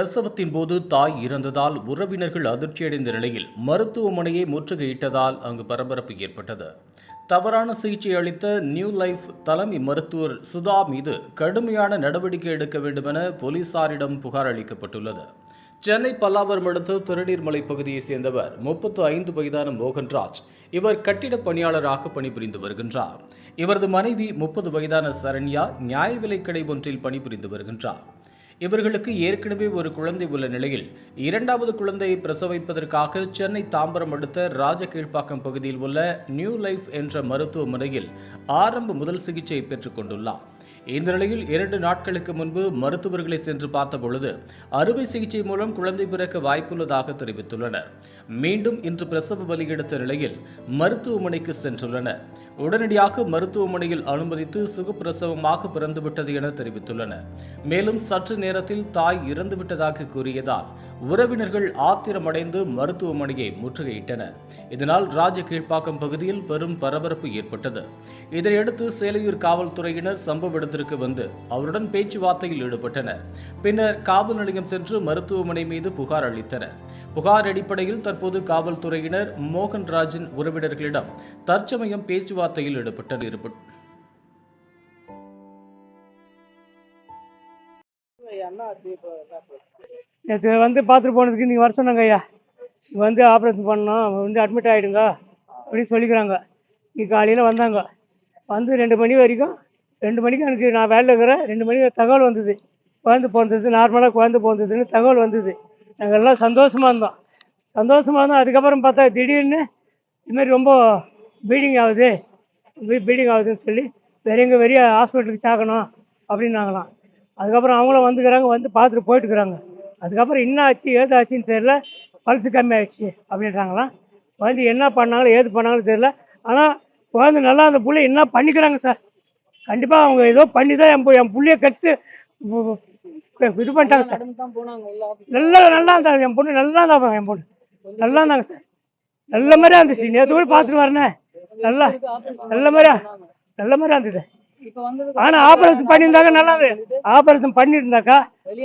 பிரசவத்தின் போது தாய் இறந்ததால் உறவினர்கள் அதிர்ச்சியடைந்த நிலையில் மருத்துவமனையை முற்றுகையிட்டதால் அங்கு பரபரப்பு ஏற்பட்டது. தவறான சிகிச்சை அளித்த நியூ லைஃப் தலைமை மருத்துவர் சுதா மீது கடுமையான நடவடிக்கை எடுக்க வேண்டுமென போலீசாரிடம் புகார் அளிக்கப்பட்டுள்ளது. சென்னை பல்லாவரம் அடுத்த திருநீர்மலை பகுதியைச் சேர்ந்தவர் முப்பத்து ஐந்து வயதான மோகன்ராஜ் இவர் கட்டிட பணியாளராக பணிபுரிந்து வருகின்றார். இவரது மனைவி முப்பது வயதான சரண்யா நியாய விலைக் கடை ஒன்றில் பணிபுரிந்து வருகின்றார். இவர்களுக்கு ஏற்கனவே ஒரு குழந்தை உள்ள நிலையில் இரண்டாவது குழந்தையை பிரசவிப்பதற்காக சென்னை தாம்பரம் அடுத்த ராஜகீழ்ப்பாக்கம் பகுதியில் உள்ள நியூ லைஃப் என்ற மருத்துவமனையில் ஆரம்ப முதல் சிகிச்சை பெற்றுக் கொண்டுள்ளார். இந்த நிலையில் இரண்டு நாட்களுக்கு முன்பு மருத்துவர்களை சென்று பார்த்த பொழுது அறுவை சிகிச்சை மூலம் குழந்தை பிறக்க வாய்ப்புள்ளதாக தெரிவித்துள்ளனர். மீண்டும் இன்று பிரசவ வலி எடுத்த நிலையில் மருத்துவமனைக்கு சென்றுள்ளனர். உடனடியாக மருத்துவமனையில் அனுமதித்து சுகப்பிரசவமாக பிறந்துவிட்டது என தெரிவித்துள்ளனர். மேலும் சற்று நேரத்தில் தாய் இறந்துவிட்டதாக கூறியதால் உறவினர்கள் ஆத்திரமடைந்து மருத்துவமனையை முற்றுகையிட்டனர். இதனால் ராஜகீழ்ப்பாக்கம் பகுதியில் பெரும் பரபரப்பு ஏற்பட்டது. இதையடுத்து சேலையூர் காவல்துறையினர் சம்பவ இடத்திற்கு வந்து அவருடன் பேச்சுவார்த்தையில் ஈடுபட்டனர். பின்னர் காவல் நிலையம் சென்று மருத்துவமனை மீது புகார் அளித்தனர். புகார் அடிப்படையில் தற்போது காவல்துறையினர் மோகன்ராஜின் உறவினர்களிடம் தற்சமயம் பேச்சுவார்த்தையில் ஈடுபட்டனர். அண்ணா நேற்று வந்து பார்த்துட்டு போனதுக்கு நீங்கள் வர சொன்னாங்க ஐயா. வந்து ஆப்ரேஷன் பண்ணோம் வந்து அட்மிட் ஆகிடுங்க அப்படின்னு சொல்லிக்கிறாங்க. நீ காலையில் வந்தாங்க. வந்து ரெண்டு மணி வரைக்கும் ரெண்டு மணிக்கு எனக்கு நான் வேலையில் இருக்கிறேன். ரெண்டு மணிக்கு தகவல் வந்தது. குழந்தை பிறந்தது நார்மலாக குழந்தை பிறந்ததுன்னு தகவல் வந்தது. நாங்கள் எல்லாம் சந்தோஷமாக இருந்தோம். சந்தோஷமாக இருந்தோம். அதுக்கப்புறம் பார்த்தா திடீர்னு இதுமாரி ரொம்ப ப்ளீடிங் ஆகுது. ப்ளீடிங் ஆகுதுன்னு சொல்லி வேற எங்கே வெளியே ஹாஸ்பிட்டலுக்கு சாக்கணும் அப்படின்னாங்களாம். அதுக்கப்புறம் அவங்களும் வந்துக்கிறாங்க வந்து பார்த்துட்டு போயிட்டுக்கிறாங்க அதுக்கப்புறம் என்ன ஆச்சு ஏது ஆச்சுன்னு பல்சு கம்மி ஆயிடுச்சு அப்படின்றாங்களாம் வந்து என்ன பண்ணாங்களோ ஏது பண்ணாங்களோ தெரியல. ஆனால் குழந்தை நல்லா அந்த புள்ளை என்ன பண்ணிக்கிறாங்க சார் கண்டிப்பாக அவங்க ஏதோ பண்ணி தான் என் என் புள்ளைய கட்டு இது பண்ணிட்டாங்க சார் நல்லா நல்லா இருந்தாங்க என் பொண்ணு நல்லா இருந்தா என் பொண்ணு. நல்லா இருந்தாங்க சார் நல்ல மாதிரியா இருந்துச்சு. நேற்று போய் பார்த்துட்டு வரேனே. நல்லா நல்ல மாதிரியா நல்ல மாதிரியா இருந்தது. இப்ப வந்தது ஆனா ஆபரேஷன் பண்ணியிருந்தாங்க நல்லா ஆபரேஷன் பண்ணியிருந்தாக்கா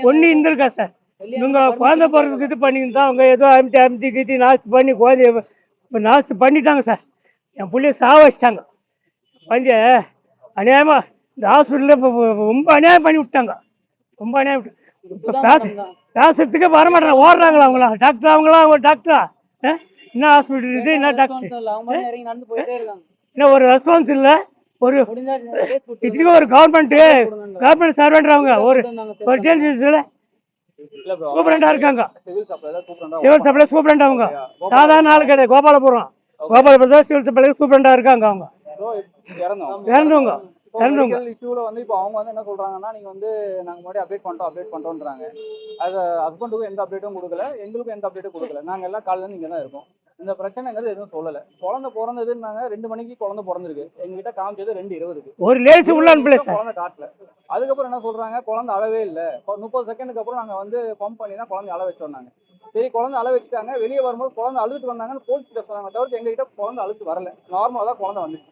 ஒண்ணு இருந்திருக்கா சார் இவங்க குழந்தை பிறகுக்கு இது பண்ணியிருந்தா அவங்க ஏதோ அமுத்தி அமுத்தி கிட்டி நாஸ்தி பண்ணி குழந்தைய இப்போ நாஸ்தி பண்ணிட்டாங்க சார். என் பிள்ளைய சாவ வச்சிட்டாங்க குழந்தைய அநியாயமா இந்த ஹாஸ்பிட்டலில் இப்போ ரொம்ப அநியாயம் பண்ணி விட்டாங்க ரொம்ப அநியாயம் இப்போ பேச பேசுறதுக்கே வர மாட்டாங்க ஓடுறாங்களா அவங்களா? டாக்டர் அவங்களா? அவங்க டாக்டரா? என்ன ஹாஸ்பிட்டல் இது என்ன டாக்டர்? என்ன ஒரு ரெஸ்பான்ஸ் இல்லை? ஒரு இதுக்கு ஒரு கவர்மெண்ட் கவர்மெண்ட் சர்வெண்ட் அவங்க ஒரு ஒரு சூப்பரண்டா இருக்காங்க. சிவில் சப்ளை சூப்பரண்ட் அவங்க. சாதாரண ஆளு கிடையாது கோபாலபுரம் கோபாலபுரம் சிவில் சப்ளை சூப்பரண்டா இருக்காங்க அவங்க. இறந்தவங்க. இறந்தவங்க. இஷ்யூல வந்து இப்போ அவங்க வந்து என்ன சொல்றாங்கன்னா நீங்க வந்து நாங்க முன்னாடி அப்டேட் பண்ணிட்டோம் அப்டேட் பண்ணிட்டோம்ன்றாங்க. அது ஹஸ்பண்டுக்கும் எந்த அப்டேட்டும் கொடுக்கல எங்களுக்கும் எந்த அப்டேட்டும் கொடுக்கல. நாங்க எல்லாம் காலையில இங்க தான் இருக்கோம். இந்த பிரச்சனைங்கிறது எதுவும் சொல்லல. குழந்தை பிறந்ததுன்னாங்க ரெண்டு மணிக்கு குழந்தை பிறந்திருக்கு. எங்ககிட்ட காமிச்சது ரெண்டு இருபதுக்கு. ஒரு லேசி உள்ள குழந்தை காட்டல. அதுக்கப்புறம் என்ன சொல்றாங்க குழந்தை அளவே இல்ல. முப்பது செகண்டுக்கு அப்புறம் நாங்க வந்து பம்ப் பண்ணி தான் குழந்தை அள வச்சோம்னாங்க சரி குழந்தை அள வச்சுட்டாங்க. வெளியே வரும்போது குழந்தை அழுதுட்டு வந்தாங்கன்னு போலீஸ் கிட்ட சொன்னாங்க. தவிர்த்து எங்ககிட்ட குழந்தை அழுத்து வரல. நார்மலா தான் குழந்தை வந்துச்சு.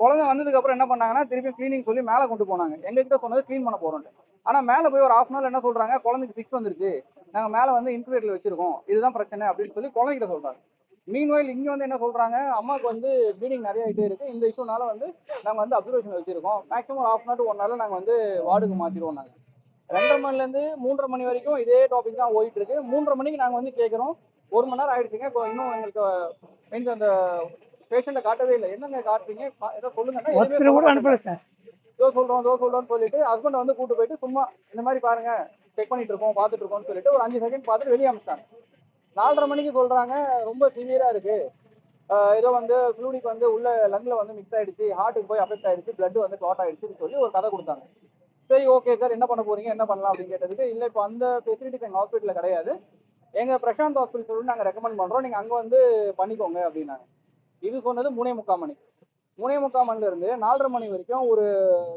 குழந்தை வந்ததுக்கு அப்புறம் என்ன பண்ணாங்கன்னா திருப்பி க்ளீனிங் சொல்லி மேலே கொண்டு போனாங்க. எங்ககிட்ட சொன்னது க்ளீன் பண்ண போறோம்ட்டு ஆனா மேலே போய் ஒரு ஹாஃப் அன் என்ன சொல்றாங்க குழந்தைக்கு சிக்ஸ் வந்துருச்சு. நாங்க மேலே வந்து இன்குபேட்டர்ல வச்சிருக்கோம். இதுதான் பிரச்சனை அப்படின்னு சொல்லி குழந்தைகிட்ட சொல்றாங்க. மீன்வாயில் இங்க வந்து என்ன சொல்றாங்க? அம்மாவுக்கு வந்து ப்ளீடிங் நிறைய ஆகிட்டே இருக்கு. இந்த இஷ்யூனால வந்து நாங்க வந்து அப்சர்வேஷன் வச்சிருக்கோம். Maximum half an one hour நாங்க வந்து வார்டுக்கு மாத்திடுவோம் நாங்க. ரெண்டரை மணில இருந்து மூன்றரை மணி வரைக்கும் இதே டாபிக் தான் ஓடிட்டு இருக்கு. மூன்றரை மணிக்கு நாங்க வந்து கேட்குறோம் ஒரு மணி நேரம் ஆயிடுச்சுங்க. இன்னும் எங்களுக்கு மீன்ஸ் அந்த பேஷண்ட்டை காட்டவே இல்லை. என்னங்க காட்டுறீங்க? ஏதோ ஒருத்தர் கூட அனுப்பல சார் ஏதோ சொல்றோம்னு சொல்லிட்டு ஹஸ்பண்ட் வந்து கூட்டு போயிட்டு சும்மா இந்த மாதிரி பாருங்க செக் பண்ணிட்டு இருக்கோம் பார்த்துட்டு இருக்கோம்னு சொல்லிட்டு ஒரு அஞ்சு செகண்ட் பார்த்துட்டு வெளியே அமிச்சிட்டாங்க. நாலரை மணிக்கு சொல்றாங்க ரொம்ப சிவியரா இருக்கு. ஏதோ வந்து ஃப்ளூடிக் வந்து உள்ள லங்ல வந்து மிக்ஸ் ஆயிடுச்சு ஹார்ட்டுக்கு போய் அஃபெக்ட் ஆயிடுச்சு பிளட் வந்து க்ளாட் ஆயிடுச்சுன்னு சொல்லி ஒரு கதை கொடுத்தாங்க. சரி ஓகே சார் என்ன பண்ண போறீங்க என்ன பண்ணலாம் அப்படின்னு கேட்டதுக்கு இல்லை இப்போ அந்த ஃபெசிலிட்டிஸ் எங்கள் ஹாஸ்பிட்டலில் கிடையாது. எங்கள் பிரசாந்த் ஹாஸ்பிட்டல் சொல்லி நாங்கள் ரெக்கமெண்ட் பண்ணுறோம் நீங்கள் அங்கே வந்து பண்ணிக்கோங்க அப்படின்னாங்க. இது சொன்னது மூணே முக்கால் மணி. மூணே முக்கால் மணிலேருந்து நாலரை மணி வரைக்கும் ஒரு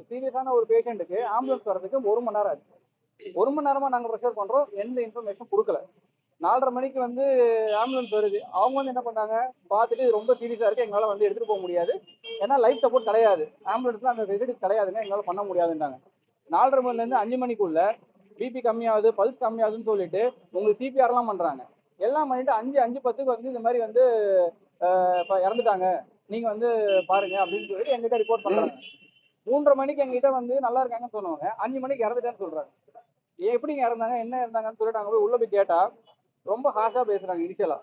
சீரியஸான ஒரு பேஷண்ட்டுக்கு ஆம்புலன்ஸ் வரதுக்கு ஒரு மணி நேரம் ஆச்சு. ஒரு மணி நேரமாக நாங்கள் ப்ரெஷர் பண்ணுறோம் எந்த இன்ஃபர்மேஷன் கொடுக்கல. நாலரை மணிக்கு வந்து ஆம்புலன்ஸ் வருது. அவங்க வந்து என்ன பண்ணாங்க? பார்த்துட்டு இது ரொம்ப சீரியஸாக இருக்கு எங்களால் வந்து எடுத்துகிட்டு போக முடியாது. ஏன்னா லைஃப் சப்போர்ட் கிடையாது. ஆம்புலன்ஸ்லாம் அந்த ஃபெசிலிட்டிஸ் கிடையாதுங்க எங்களால் பண்ண முடியாதுன்றாங்க. நாலரை மணிலேருந்து அஞ்சு மணிக்குள்ள பிபி கம்மியாகுது பல்ஸ் கம்மியாகுதுன்னு சொல்லிட்டு உங்களுக்கு சிபிஆர்லாம் பண்ணுறாங்க எல்லாம் பண்ணிட்டு அஞ்சு அஞ்சு பத்துக்கு வந்து இந்த மாதிரி வந்து இப்போ இறந்துட்டாங்க. நீங்கள் வந்து பாருங்க அப்படின்னு சொல்லிட்டு எங்கிட்ட ரிப்போர்ட் பண்ணுறாங்க மூன்றரை மணிக்கு எங்கிட்ட வந்து நல்லா இருக்காங்கன்னு சொன்னவங்க அஞ்சு மணிக்கு இறந்துட்டேன்னு சொல்கிறாங்க எப்படிங்க இறந்தாங்க என்ன இறந்தாங்கன்னு சொல்லிட்டு அங்கே போய் உள்ளே போய் கேட்டால் ரொம்ப ஹாஷா பேசுறாங்க இனிஷியலா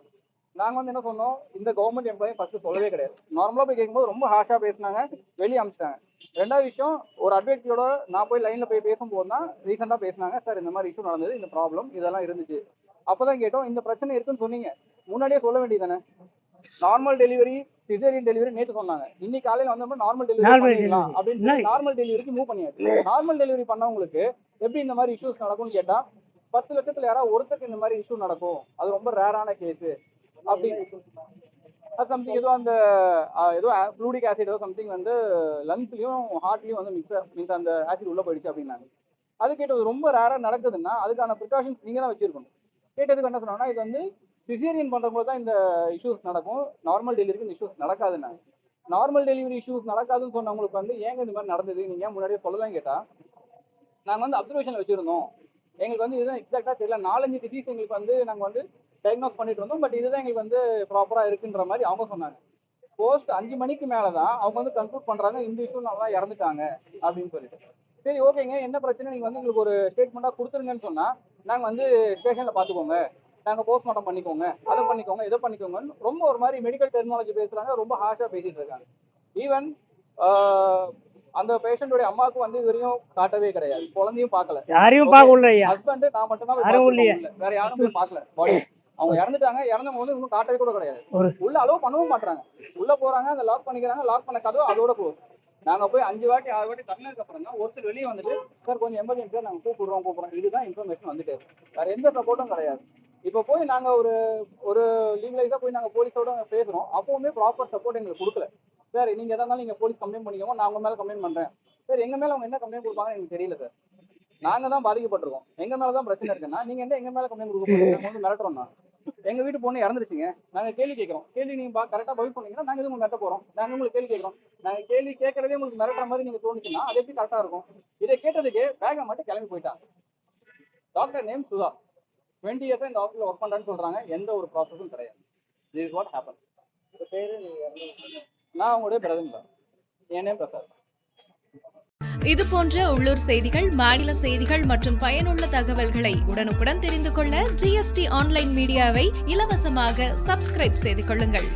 நாங்க வந்து என்ன சொன்னோம்? இந்த கவர்மெண்ட் எம்ப்ளாயி ஃபர்ஸ்ட் சொல்லவே கிடையாது. நார்மலா போய் கேட்கும்போது ரொம்ப ஹாஷா பேசுனாங்க வெளியே அமிச்சிட்டாங்க. ரெண்டாவது விஷயம் ஒரு அட்வைட்டியோட நான் போய் லைன்ல போய் பேசும்போது தான் ரீசெண்டா பேசினாங்க சார் இந்த மாதிரி இஷ்யூ நடந்தது இந்த ப்ராப்ளம் இதெல்லாம் இருந்துச்சு. அப்பதான் கேட்டோம் இந்த பிரச்சனை இருக்குன்னு சொன்னீங்க. முன்னாடியே சொல்ல வேண்டியதானே நார்மல் டெலிவரி சிசேரியன் டெலிவரி நேற்று சொன்னாங்க. இன்னைக்கு காலையில வந்தப்ப நார்மல் டெலிவரி பண்ணிடலாம். அப்படின்னு சொல்லி நார்மல் டெலிவரிக்கு மூவ் பண்ணியாச்சு. நார்மல் டெலிவரி பண்ணவங்களுக்கு எப்படி இந்த மாதிரி இஷ்யூஸ் நடக்கும்னு கேட்டா பத்து லட்சத்துல யாராவது ஒருத்தருக்கு இந்த மாதிரி இஷ்யூ நடக்கும். அது ரொம்ப ரேரான கேஸ் அப்படின்னு அது சம்திங் ஏதோ அந்த ஏதோ ஃப்ளூடிக் ஆசிட் ஏதோ சம்திங் வந்து லங்ஸ்லயும் ஹார்ட்லயும் வந்து மிக்ஸ் மீன்ஸ் அந்த ஆசிட் உள்ள போயிடுச்சு அப்படின்னாங்க. அது கேட்டது ரொம்ப ரேரா நடக்குதுன்னா அதுக்கான ப்ரிகாஷன்ஸ் நீங்க தான் வச்சிருக்கணும். கேட்டதுக்கு என்ன சொன்னாங்கன்னா இது வந்து சிசேரியன் பண்றவங்க தான் இந்த இஷ்யூஸ் நடக்கும். நார்மல் டெலிவரிக்கு இந்த இஷ்யூஸ் நடக்காதுன்னாங்க நார்மல் டெலிவரி இஷ்யூஸ் நடக்காதுன்னு சொன்னவங்களுக்கு வந்து ஏங்க இந்த மாதிரி நடந்தது? நீங்க ஏன் முன்னாடியே சொல்லலாம் கேட்டா நாங்க வந்து அப்சர்வேஷன் வச்சிருந்தோம். எங்களுக்கு வந்து இதுதான் எக்ஸாக்டாக தெரியல. நாலஞ்சு டிசீஸ் எங்களுக்கு வந்து நாங்கள் வந்து டயக்னோஸ் பண்ணிட்டு இருந்தோம் பட் இதுதான் எங்களுக்கு வந்து ப்ராப்பராக இருக்குன்ற மாதிரி அவங்க சொன்னாங்க. போஸ்ட் அஞ்சு மணிக்கு மேலே தான் அவங்க வந்து கன்க்ளூட் பண்ணுறாங்க இந்த இஷ்யூ நல்லா இறந்துட்டாங்க அப்படின்னு சொல்லிட்டு. சரி ஓகேங்க. என்ன பிரச்சனை? நீங்கள் வந்து எங்களுக்கு ஒரு ஸ்டேட்மெண்ட்டாக கொடுத்துருங்கன்னு சொன்னால் நாங்கள் வந்து ஸ்டேஷனில் பார்த்துக்கோங்க. நாங்கள் போஸ்ட்மார்ட்டம் பண்ணிக்கோங்க. அதை பண்ணிக்கோங்க இதை பண்ணிக்கோங்கன்னு ரொம்ப ஒரு மாதிரி மெடிக்கல் டெக்னாலஜி பேசுகிறாங்க ரொம்ப ஹார்ஷாக பேசிகிட்டு இருக்காங்க. ஈவன் அந்த பேஷண்டோட அம்மாவுக்கு வந்து இது வரையும் காட்டவே கிடையாது. குழந்தையும் பார்க்கல. யாரையும் பார்க்க உள்ள ஐயா ஹஸ்பண்ட் நான் மட்டும் தான் யாரும் இல்லையே. வேற யாரும் போய் பார்க்கல. பாடி அவங்க இறந்துட்டாங்க. இறந்தவங்க வந்து இன்னும் காட்டவே கூட கிடையாது. உள்ள அலோவ் பண்ணவும் மாட்டாங்க உள்ள போறாங்க அந்த லாக் பண்ணிக்கிறாங்க லாக் பண்ண கதவு அதோட க்ளோஸ் நாங்க போய் அஞ்சு வாட்டி ஆறு வாட்டி தங்கினதுக்கு அப்புறம் தான் ஒருத்தர் வெளியே வந்துட்டு சார் கொஞ்சம் எமர்ஜென்சியா நாங்க கூப்பிடுறோம் கூப்பிடுறோம். இதுதான் இன்ஃபர்மேஷன் வந்துட்டு. வேற எந்த சப்போர்ட்டும் கிடையாது. இப்போ போய் நாங்க ஒரு ஒரு லீகலைஸா போய் நாங்க போலீஸோட பேசுறோம். அப்பவுமே ப்ராப்பர் சப்போர்ட் எங்களுக்கு கொடுக்கல. சார் நீங்க எதா இருந்தாலும் நீங்க போலீஸ் கம்ப்ளைண்ட் பண்ணிக்கோங்க. நான் உங்க மேல கம்ப்ளைண்ட் பண்றேன். சார் எங்க மேல அவங்க என்ன கம்ப்ளைண்ட் கொடுப்பாங்கன்னு எனக்கு தெரியல சார் நாங்க தான் பாதிக்கப்பட்டிருக்கோம். எங்க மேல தான் பிரச்சனை இருக்குன்னா நீங்க என்ன எங்க மேல கம்ப்ளைண்ட் கொடுக்க போறீங்க? நாங்க வந்து மிரட்டுறோம்னா. எங்க வீட்டு பொண்ணு இறந்துருச்சுங்க. நாங்க கேள்வி கேட்கறோம். கேள்வி நீங்க பா கரெக்டா பதில் பண்ணீங்கன்னா நாங்க எதுவும் மிரட்ட போறோம்? நாங்க உங்களுக்கு கேள்வி கேட்கறோம். நாங்க கேள்வி கேட்கறதே உங்களுக்கு மிரட்டுற மாதிரி நீங்க தோணுச்சுன்னா அது எப்படி கரெக்டா இருக்கும்? இதை கேட்டதுக்கு பேக மட்டும் கிளம்பி போயிட்டாங்க டாக்டர் நேம் சுதா. டுவெண்ட்டி இயர்ஸா இந்த ஹாஸ்பிட்டல் ஒர்க் பண்றேன்னு சொல்றாங்க. எந்த ஒரு ப்ராசஸும் கிடையாது. This வாட் ஹேப்பன் பேரு நீங்க நான் உங்களுடைய பிரதமர் தான் என் நேம் பிரசாத். இது போன்ற உள்ளூர் செய்திகள் மாநில செய்திகள் மற்றும் பயனுள்ள தகவல்களை உடனுக்குடன் தெரிந்து கொள்ள ஜிஎஸ்டி ஆன்லைன் மீடியாவை இலவசமாக சப்ஸ்கிரைப் செய்து கொள்ளுங்கள்.